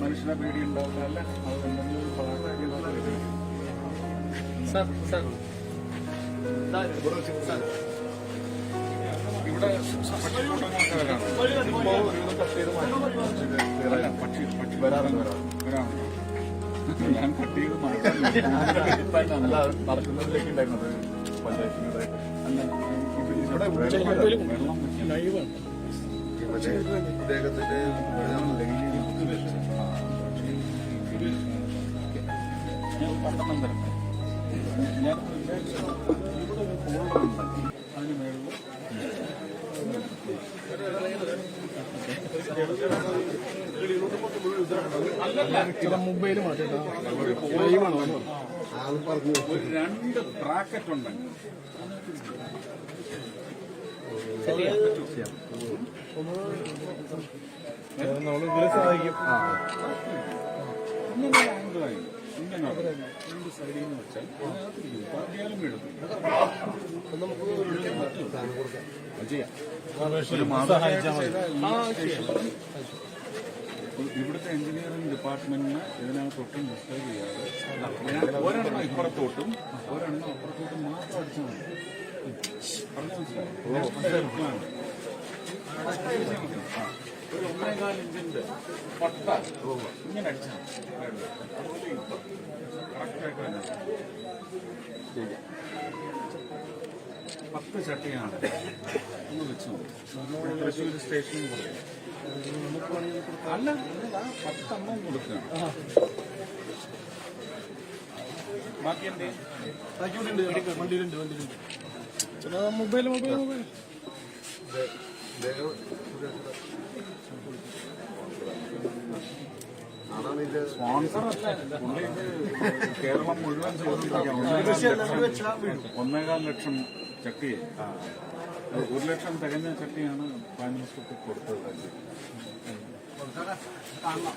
മനുഷ്യനെ പേടി ഉണ്ടാവില്ല അല്ല അത് എന്തെങ്കിലും ഇവിടെ ഞാൻ അല്ല നടക്കുന്നതിലേക്ക് ഉണ്ടായിരുന്നത്? പഞ്ചായത്തിലൂടെ. അല്ല ഇവിടെ വെള്ളം ലൈവാണ്. പക്ഷേ ഇദ്ദേഹത്തിന്റെ ഞാൻ പണ്ടെണ്ണം തരട്ടെ ഞാൻ ഇവിടെ ഉണ്ടാക്കി അതിന് മേളിൽ ചില മൊബൈൽ മാറ്റിട്ടാ ലൈവാണ് ഒരു രണ്ട് ബ്രാക്കറ്റ് ഉണ്ടെങ്കിൽ. നമ്മൾ ഇതിലെ സഹായിക്കും ഇങ്ങനെ ആംഗിളായി ഇങ്ങനെ രണ്ട് സൈഡിൽ നിന്ന് വെച്ചാൽ വീഴും അത് ചെയ്യാം ഒരു മാതൃകയായിട്ട് ചെയ്താൽ ഈ സ്റ്റേഷനിൽ ഇവിടുത്തെ എഞ്ചിനീയറിംഗ് ഡിപ്പാർട്ട്മെന്റിന് ഇതിനകത്ത് ഒട്ടും ഡിസ്റ്റർബ് ചെയ്യാതെ ഒരെണ്ണം ഇപ്പുറത്തോട്ടും ഒരെണ്ണം അപ്പുറത്തോട്ടും മാത്രം അടിച്ചാൽ മതി പത്ത് ചട്ടിയാണ്. ഒന്ന് വെച്ചു തൃശ്ശൂർ സ്റ്റേഷനിൽ പറയും അല്ല പത്തെണ്ണം കൊടുക്കുകയാണ് ബാക്കി എന്തേ? വണ്ടിയിലുണ്ട് വണ്ടിയിലുണ്ട്. Mobile mobile mobile. സ്പോൺസർ അല്ല പുള്ളി കേരളം മുഴുവൻ ഒന്നേകാൽ ലക്ഷം ചട്ടി. ഒരു ലക്ഷം തികഞ്ഞ ചട്ടിയാണ് പ്രൈം മിനിസ്റ്റർക്ക് കൊടുത്തത്.